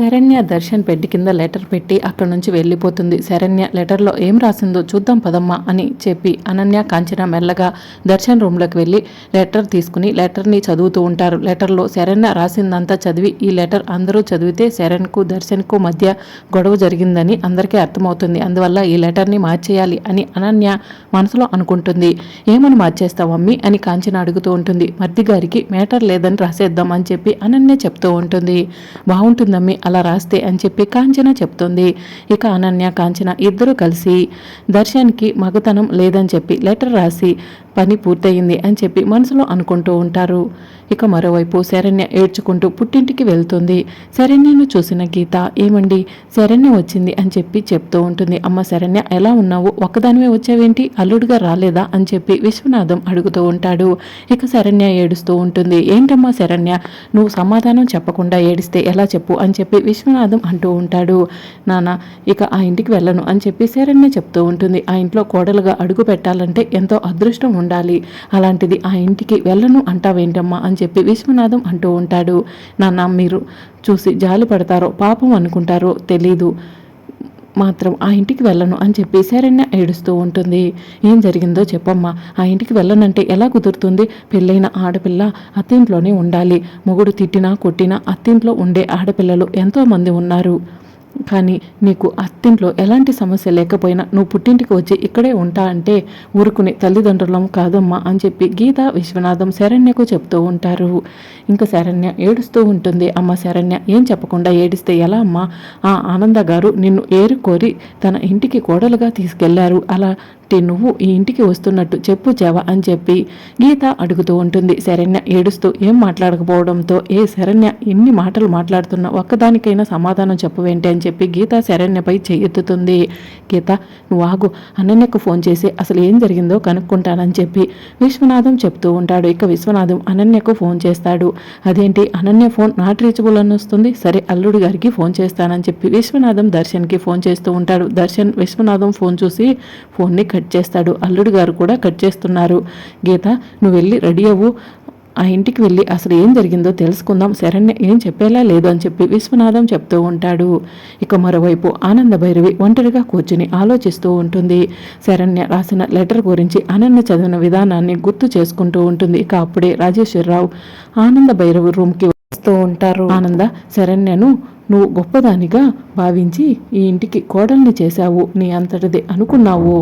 Saranya Darshan bed కింద letter పెట్టి అక్కడి నుంచి వెళ్ళిపోతుంది. శరణ్య లెటర్లో ఏం రాసిందో చూద్దాం పదమ్మా అని చెప్పి అనన్య కాంచన మెల్లగా దర్శన్ రూమ్లోకి వెళ్ళి లెటర్ తీసుకుని లెటర్ని చదువుతూ ఉంటారు. లెటర్లో శరణ్య రాసిందంతా చదివి ఈ లెటర్ అందరూ చదివితే శరణ్కు దర్శన్కు మధ్య గొడవ జరిగిందని అందరికీ అర్థమవుతుంది. అందువల్ల ఈ లెటర్ని మార్చేయాలి అని అనన్య మనసులో అనుకుంటుంది. ఏమని మార్చేస్తావు మమ్మీ అని కాంచన అడుగుతూ ఉంటుంది. మర్ది గారికి మేటర్ లేదని రాసేద్దాం అని చెప్పి అనన్య చెప్తూ ఉంటుంది. బాగుంటుందమ్మి అలా రాస్తే అని చెప్పి కాంచన చెప్తుంది. ఇక అనన్య కాంచన ఇద్దరు కలిసి దర్శన్కి మగతనం లేదని చెప్పి లెటర్ రాసి పని పూర్తయింది అని చెప్పి మనసులో అనుకుంటూ ఉంటారు. ఇక మరోవైపు శరణ్య ఏడ్చుకుంటూ పుట్టింటికి వెళ్తుంది. శరణ్యను చూసిన గీత ఏమండి శరణ్య వచ్చింది అని చెప్పి చెప్తూ ఉంటుంది. అమ్మ శరణ్య ఎలా ఉన్నావు? ఒక్కదానివే వచ్చావేంటి? అల్లుడుగా రాలేదా? అని చెప్పి విశ్వనాథం అడుగుతూ ఉంటాడు. ఇక శరణ్య ఏడుస్తూ ఉంటుంది. ఏంటమ్మా శరణ్య నువ్వు సమాధానం చెప్పకుండా ఏడిస్తే ఎలా చెప్పు? అని చెప్పి విశ్వనాథం అంటూ ఉంటాడు. నాన్న ఇక ఆ ఇంటికి వెళ్ళను అని చెప్పి శరణ్య చెప్తూ ఉంటుంది. ఆ ఇంట్లో కోడలుగా అడుగు పెట్టాలంటే ఎంతో అదృష్టం ఉండాలి. అలాంటిది ఆ ఇంటికి వెళ్ళను అంటావేంటమ్మా అని చెప్పి విశ్వనాథం అంటూ ఉంటాడు. నాన్న మీరు చూసి జాలి పడతారో పాపం అనుకుంటారో తెలీదు. మాత్రం ఆ ఇంటికి వెళ్ళను అని చెప్పి శరణ్య ఏడుస్తూ ఉంటుంది. ఏం జరిగిందో చెప్పమ్మా. ఆ ఇంటికి వెళ్ళనంటే ఎలా కుదురుతుంది? పెళ్ళైన ఆడపిల్ల అత్తింట్లోనే ఉండాలి. మొగుడు తిట్టినా కొట్టినా అత్తింట్లో ఉండే ఆడపిల్లలు ఎంతోమంది ఉన్నారు. కానీ నీకు అత్తింట్లో ఎలాంటి సమస్య లేకపోయినా నువ్వు పుట్టింటికి వచ్చి ఇక్కడే ఉంటా అంటే ఊరుకునే తల్లిదండ్రులం కాదమ్మా అని చెప్పి గీత విశ్వనాథం శరణ్యకు చెప్తూ ఉంటారు. ఇంకా శరణ్య ఏడుస్తూ ఉంటుంది. అమ్మ శరణ్య ఏం చెప్పకుండా ఏడిస్తే ఎలా అమ్మా? ఆ ఆనంద గారు నిన్ను ఏరుకోరి తన ఇంటికి కోడలుగా తీసుకెళ్ళారు. అలా అంటే నువ్వు ఈ ఇంటికి వస్తున్నట్టు చెప్పు చెవ అని చెప్పి గీత అడుగుతూ ఉంటుంది. శరణ్య ఏడుస్తూ ఏం మాట్లాడకపోవడంతో ఏ శరణ్య ఇన్ని మాటలు మాట్లాడుతున్నా ఒక్కదానికైనా సమాధానం చెప్పవేంటి అని చెప్పి గీత శరణ్యపై చెయ్యెత్తుతుంది గీత నువ్వు ఆగు. అనన్యకు ఫోన్ చేసి అసలు ఏం జరిగిందో కనుక్కుంటానని చెప్పి విశ్వనాథం చెప్తూ ఉంటాడు. ఇక విశ్వనాథం అనన్యకు ఫోన్ చేస్తాడు. అదేంటి? అనన్య ఫోన్ నాట్ రీచబుల్ అని వస్తుంది. సరే అల్లుడు గారికి ఫోన్ చేస్తానని చెప్పి విశ్వనాథం దర్శన్కి ఫోన్ చేస్తూ ఉంటాడు. దర్శన్ విశ్వనాథం ఫోన్ చూసి ఫోన్ని కట్ చేస్తాడు. అల్లుడు గారు కూడా కట్ చేస్తున్నారు. గీత నువ్వు వెళ్ళి రెడీ అవ్వు. ఆ ఇంటికి వెళ్ళి అసలు ఏం జరిగిందో తెలుసుకుందాం. శరణ్య ఏం చెప్పేలా లేదు అని చెప్పి విశ్వనాథం చెప్తూ ఉంటాడు. ఇక మరోవైపు ఆనంద భైరవి ఒంటరిగా కూర్చుని ఆలోచిస్తూ ఉంటుంది. శరణ్య రాసిన లెటర్ గురించి అనన్య చదివిన విధానాన్ని గుర్తు చేసుకుంటూ ఉంటుంది. ఇక అప్పుడే రాజేశ్వరరావు ఆనంద భైరవి రూమ్కి వస్తూ ఉంటారు. ఆనంద శరణ్యను నువ్వు గొప్పదానిగా భావించి ఈ ఇంటికి కోడల్ని చేశావు. నీ అంతటిది అనుకున్నావు.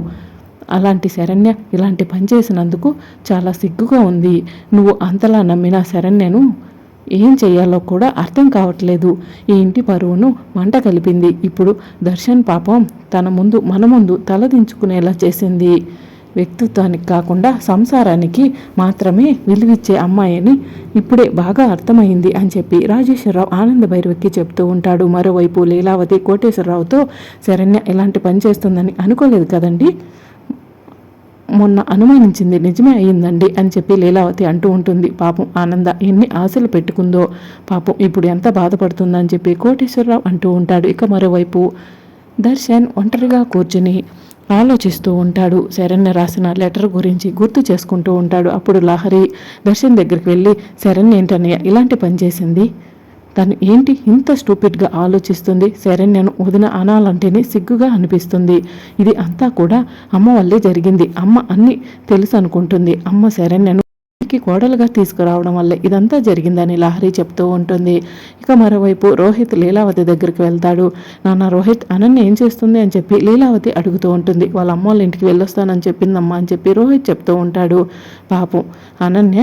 అలాంటి శరణ్య ఇలాంటి పని చేసినందుకు చాలా సిగ్గుగా ఉంది. నువ్వు అంతలా నమ్మిన శరణ్యను ఏం చేయాలో కూడా అర్థం కావట్లేదు. ఈ ఇంటి పరువును మంట కలిపింది. ఇప్పుడు దర్శన్ పాపం తన ముందు మన ముందు తలదించుకునేలా చేసింది. వ్యక్తిత్వానికి కాకుండా సంసారానికి మాత్రమే విలువిచ్చే అమ్మాయిని ఇప్పుడే బాగా అర్థమైంది అని చెప్పి రాజేశ్వరరావు ఆనంద భైరవికి చెప్తూ ఉంటాడు. మరోవైపు లీలావతి కోటేశ్వరరావుతో శరణ్య ఇలాంటి పని చేస్తుందని అనుకోలేదు కదండి? మొన్న అనుమానించింది నిజమే అయ్యిందండి అని చెప్పి లీలావతి అంటూ ఉంటుంది. పాపం ఆనంద ఎన్ని ఆశలు పెట్టుకుందో పాపం ఇప్పుడు ఎంత బాధపడుతుందని చెప్పి కోటేశ్వరరావు అంటూ ఉంటాడు. ఇక మరోవైపు దర్శన్ ఒంటరిగా కూర్చుని ఆలోచిస్తూ ఉంటాడు. శరణ్య రాసిన లెటర్ గురించి గుర్తు చేసుకుంటూ ఉంటాడు. అప్పుడు లహరి దర్శన్ దగ్గరికి వెళ్ళి శరణ్య ఏంటన్నయ్య ఇలాంటి పని చేసింది? తను ఏంటి ఇంత స్టూపిడ్గా ఆలోచిస్తుంది? శరణ్యను వదిన అనాలంటేనే సిగ్గుగా అనిపిస్తుంది. ఇది అంతా కూడా అమ్మ వల్లే జరిగింది. అమ్మ అన్ని తెలుసు అనుకుంటుంది. అమ్మ శరణ్యను ఇంటికి కోడలుగా తీసుకురావడం వల్ల ఇదంతా జరిగిందని లహరి చెప్తూ ఉంటుంది. ఇక మరోవైపు రోహిత్ లీలావతి దగ్గరికి వెళ్తాడు. నాన్న రోహిత్ అనన్య ఏం చేస్తుంది? అని చెప్పి లీలావతి అడుగుతూ ఉంటుంది. వాళ్ళ అమ్మ వాళ్ళ ఇంటికి వెళ్ళొస్తానని చెప్పిందమ్మా అని చెప్పి రోహిత్ చెప్తూ ఉంటాడు. పాపం అనన్య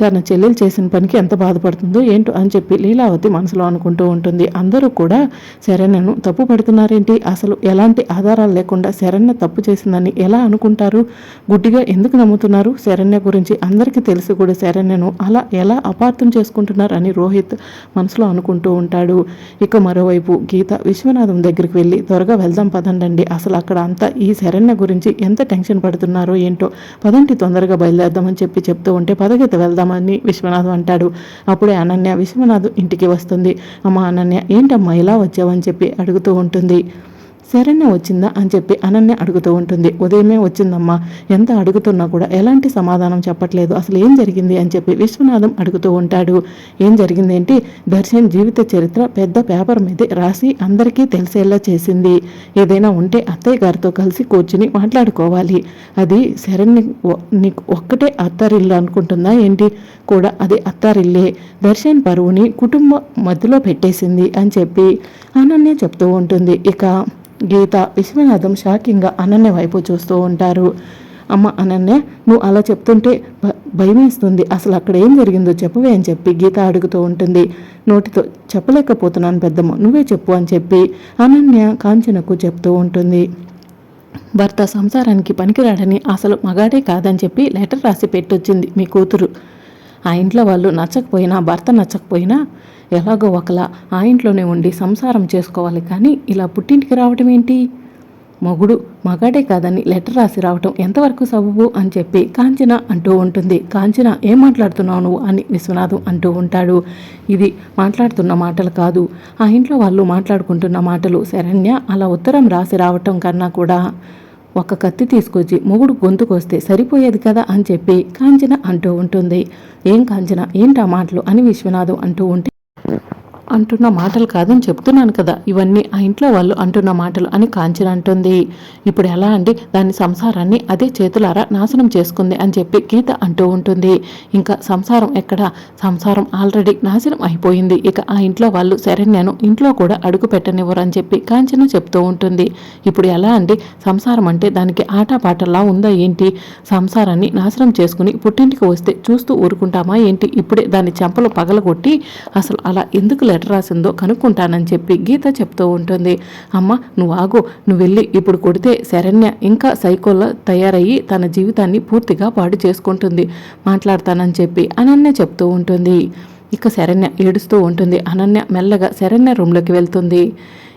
తన చెల్లెలు చేసిన పనికి ఎంత బాధపడుతుందో ఏంటో అని చెప్పి లీలావతి మనసులో అనుకుంటూ ఉంటుంది. అందరూ కూడా శరణ్యను తప్పు పడుతున్నారేంటి? అసలు ఎలాంటి ఆధారాలు లేకుండా శరణ్య తప్పు చేసిందని ఎలా అనుకుంటారు? గుడ్డిగా ఎందుకు నమ్ముతున్నారు? శరణ్య గురించి అందరికీ తెలిసి కూడా శరణ్యను అలా ఎలా అపార్థం చేసుకుంటున్నారు? అని రోహిత్ మనసులో అనుకుంటూ ఉంటాడు. ఇక మరోవైపు గీత విశ్వనాథం దగ్గరికి వెళ్ళి త్వరగా వెళ్దాం పదండి అసలు అక్కడ అంతా ఈ శరణ్య గురించి ఎంత టెన్షన్ పడుతున్నారో ఏంటో పదంటి తొందరగా బయలుదేరదామని చెప్పి చెప్తూ ఉంటే పదగీత వెళ్దామని విశ్వనాథం అంటాడు. అప్పుడే అనన్య విశ్వనాథ్ ఇంటికి వస్తుంది. అమ్మ అనన్య ఏంటమ్మా ఇలా వచ్చావని చెప్పి అడుగుతూ ఉంటుంది. శరణ్య వచ్చిందా అని చెప్పి అనన్య అడుగుతూ ఉంటుంది. ఉదయమే వచ్చిందమ్మా. ఎంత అడుగుతున్నా కూడా ఎలాంటి సమాధానం చెప్పట్లేదు. అసలు ఏం జరిగింది? అని చెప్పి విశ్వనాథం అడుగుతూ ఉంటాడు. ఏం జరిగింది ఏంటి దర్శన్ జీవిత చరిత్ర పెద్ద పేపర్ మీద రాసి అందరికీ తెలిసేలా చేసింది. ఏదైనా ఉంటే అత్తయ్య గారితో కలిసి కూర్చుని మాట్లాడుకోవాలి. అది శరణ్య ఒ- నీకు ఒక్కటే అత్తారిల్లు అనుకుంటుందా ఏంటి? కూడా అది అత్తారిల్లే. దర్శన్ పరువుని కుటుంబం మధ్యలో పెట్టేసింది అని చెప్పి అనన్య చెప్తూ ఉంటుంది. ఇక గీత విశ్వనాథం షాకింగ్గా అనన్య వైపు చూస్తూ ఉంటారు. అమ్మ అనన్య నువ్వు అలా చెప్తుంటే భయమేస్తుంది. అసలు అక్కడ ఏం జరిగిందో చెప్పవే అని చెప్పి గీత అడుగుతూ ఉంటుంది. నోటితో చెప్పలేకపోతున్నాను పెద్దమ్మ నువ్వే చెప్పు అని చెప్పి అనన్య కాంచనకు చెప్తూ ఉంటుంది. భర్త సంసారానికి పనికిరాడని అసలు మగాడే కాదని చెప్పి లెటర్ రాసి పెట్టొచ్చింది మీ కూతురు. ఆ ఇంట్లో వాళ్ళు నచ్చకపోయినా భర్త నచ్చకపోయినా ఎలాగో ఒకలా ఆ ఇంట్లోనే ఉండి సంసారం చేసుకోవాలి కానీ ఇలా పుట్టింటికి రావటం ఏంటి? మొగుడు మగాడే కాదని లెటర్ రాసి రావటం ఎంతవరకు సబబు అని చెప్పి కాంచన అంటూ ఉంటుంది. కాంచన ఏం మాట్లాడుతున్నావు నువ్వు? అని విశ్వనాథం అంటూ ఉంటాడు. ఇది మాట్లాడుతున్న మాటలు కాదు. ఆ ఇంట్లో వాళ్ళు మాట్లాడుకుంటున్న మాటలు శరణ్య అలా ఉత్తరం రాసి రావటం కన్నా కూడా ఒక కత్తి తీసుకొచ్చి మొగుడు గొంతుకొస్తే సరిపోయేది కదా అని చెప్పి కాంచన అంటూ ఉంటుంది. ఏం కాంచన? ఏంటా మాటలు? అని విశ్వనాథం అంటూ ఉంటే అంటున్న మాటలు కాదని చెప్తున్నాను కదా. ఇవన్నీ ఆ ఇంట్లో వాళ్ళు అంటున్న మాటలు అని కాంచన అంటుంది. ఇప్పుడు ఎలా అండి? దాని సంసారాన్ని అదే చేతులారా నాశనం చేసుకుంది అని చెప్పి గీత అంటూ ఉంటుంది. ఇంకా సంసారం ఎక్కడ? సంసారం ఆల్రెడీ నాశనం అయిపోయింది. ఇక ఆ ఇంట్లో వాళ్ళు శరణ్యను ఇంట్లో కూడా అడుగు పెట్టనివ్వరు అని చెప్పి కాంచన చెప్తూ ఉంటుంది. ఇప్పుడు ఎలా అండి? సంసారం అంటే దానికి ఆటపాటలా ఉందా ఏంటి? సంసారాన్ని నాశనం చేసుకుని పుట్టింటికి వస్తే చూస్తూ ఊరుకుంటామా ఏంటి? ఇప్పుడే దాని చెంపలు పగలగొట్టి అసలు అలా ఎందుకు లెటర్ రాసిందో కనుక్కుంటానని చెప్పి గీత చెప్తూ ఉంటుంది. అమ్మ నువ్వు ఆగు నువ్వు వెళ్ళి ఇప్పుడు కొడితే శరణ్య ఇంకా సైకోల్లో తయారయ్యి తన జీవితాన్ని పూర్తిగా పాడు చేసుకుంటుంది. మాట్లాడతానని చెప్పి అనన్య చెప్తూ ఉంటుంది. ఇక శరణ్య ఏడుస్తూ ఉంటుంది. అనన్య మెల్లగా శరణ్య రూమ్లోకి వెళ్తుంది.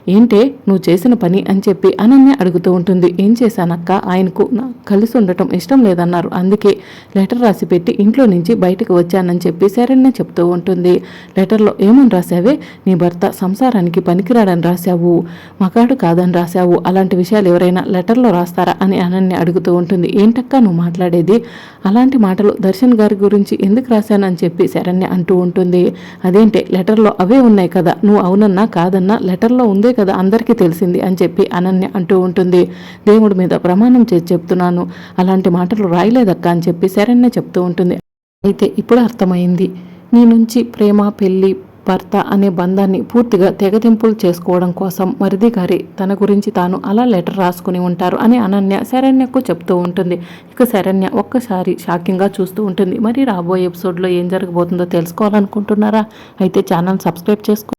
ఏంటే నువ్వు చేసిన పని అని చెప్పి అనన్య అడుగుతూ ఉంటుంది. ఏం చేశానక్క? ఆయనకు నా కలిసి ఉండటం ఇష్టం లేదన్నారు. అందుకే లెటర్ రాసి పెట్టి ఇంట్లో నుంచి బయటకు వచ్చానని చెప్పి శరణ్య చెప్తూ ఉంటుంది. లెటర్లో ఏమని రాశావే? నీ భర్త సంసారానికి పనికిరాడని రాశావు. మగాడు కాదని రాశావు. అలాంటి విషయాలు ఎవరైనా లెటర్లో రాస్తారా అని అనన్య అడుగుతూ ఉంటుంది. ఏంటక్క నువ్వు మాట్లాడేది? అలాంటి మాటలు దర్శన్ గారి గురించి ఎందుకు రాశానని చెప్పి శరణ్య అంటూ ఉంటుంది. అదేంటే లెటర్లో అవే ఉన్నాయి కదా. నువ్వు అవునన్నా కాదన్నా లెటర్లో ఉందే కదా అందరికీ తెలిసింది అని చెప్పి అనన్య అంటూ ఉంటుంది. దేవుడి మీద ప్రమాణం చేసి చెప్తున్నాను. అలాంటి మాటలు రాయలేదక్క అని చెప్పి శరణ్య చెప్తూ ఉంటుంది. అయితే ఇప్పుడు అర్థమైంది. నీ నుంచి ప్రేమ పెళ్ళి భర్త అనే బంధాన్ని పూర్తిగా తెగతింపులు చేసుకోవడం కోసం మరిది గారి తన గురించి తాను అలా లెటర్ రాసుకుని ఉంటారు అని అనన్య శరణ్యకు చెప్తూ ఉంటుంది. ఇక శరణ్య ఒక్కసారి షాకింగ్గా చూస్తూ ఉంటుంది. మరి రాబోయే ఎపిసోడ్లో ఏం జరగబోతుందో తెలుసుకోవాలనుకుంటున్నారా? అయితే ఛానల్ సబ్స్క్రైబ్ చేసుకో